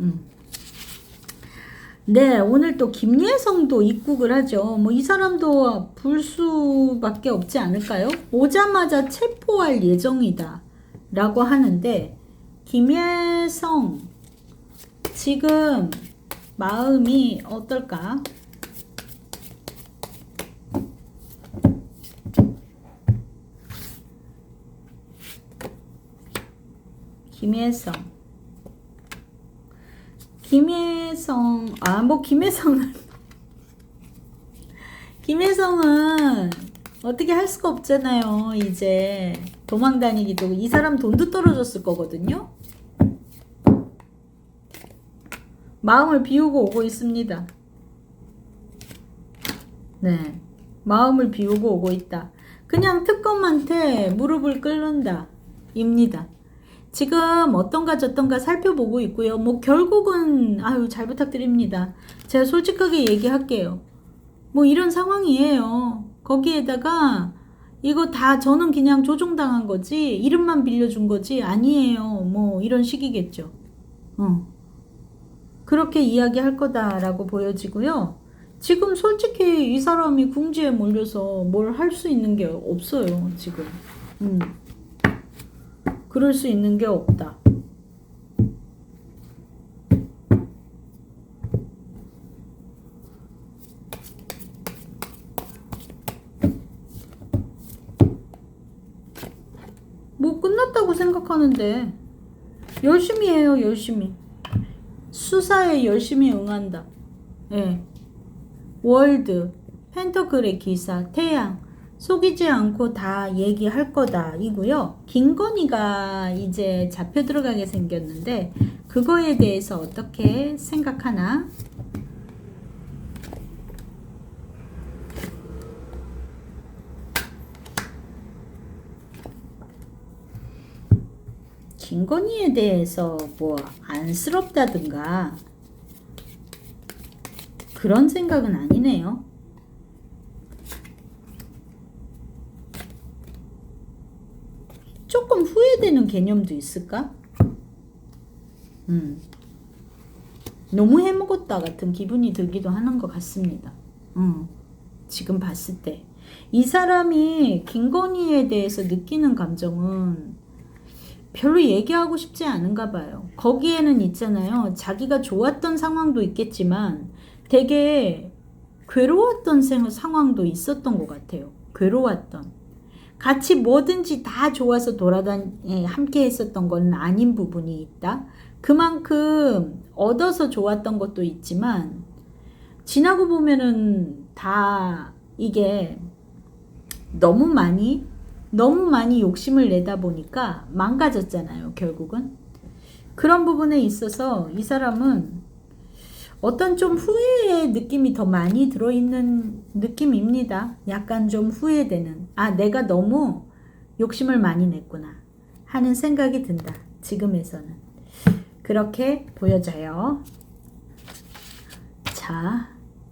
음. 네, 오늘 또 김예성도 입국을 하죠. 뭐 이 사람도 불수밖에 없지 않을까요? 오자마자 체포할 예정이다. 라고 하는데, 김예성, 지금 마음이 어떨까? 김예성. 김혜성 아 뭐 김혜성은 김혜성은 어떻게 할 수가 없잖아요 이제. 도망 다니기도. 이 사람 돈도 떨어졌을 거거든요. 마음을 비우고 오고 있습니다. 네. 마음을 비우고 오고 있다. 그냥 특검한테 무릎을 꿇는다 입니다 지금 어떤가 저떤가 살펴보고 있고요. 뭐 결국은 아유 잘 부탁드립니다. 제가 솔직하게 얘기할게요. 뭐 이런 상황이에요. 거기에다가 이거 다 저는 그냥 조종당한 거지 이름만 빌려준 거지 아니에요. 뭐 이런 식이겠죠. 어. 그렇게 이야기할 거다라고 보여지고요. 지금 솔직히 이 사람이 궁지에 몰려서 뭘 할 수 있는 게 없어요. 지금. 음. 그럴 수 있는 게 없다. 뭐 끝났다고 생각하는데. 열심히 해요 열심히. 수사에 열심히 응한다. 예. 월드 펜터클의 기사 태양 속이지 않고 다 얘기할 거다 이고요. 김건희가 이제 잡혀 들어가게 생겼는데 그거에 대해서 어떻게 생각하나? 김건희에 대해서 뭐 안쓰럽다든가 그런 생각은 아니네요. 조금 후회되는 개념도 있을까? 음. 너무 해먹었다 같은 기분이 들기도 하는 것 같습니다. 음. 지금 봤을 때. 이 사람이 김건희에 대해서 느끼는 감정은 별로 얘기하고 싶지 않은가 봐요. 거기에는 있잖아요. 자기가 좋았던 상황도 있겠지만 되게 괴로웠던 상황도 있었던 것 같아요. 괴로웠던. 같이 뭐든지 다 좋아서 돌아다니 예, 함께 했었던 건 아닌 부분이 있다. 그만큼 얻어서 좋았던 것도 있지만 지나고 보면은 다 이게 너무 많이 너무 많이 욕심을 내다 보니까 망가졌잖아요, 결국은. 그런 부분에 있어서 이 사람은 어떤 좀 후회의 느낌이 더 많이 들어있는 느낌입니다. 약간 좀 후회되는. 아, 내가 너무 욕심을 많이 냈구나. 하는 생각이 든다. 지금에서는. 그렇게 보여져요. 자,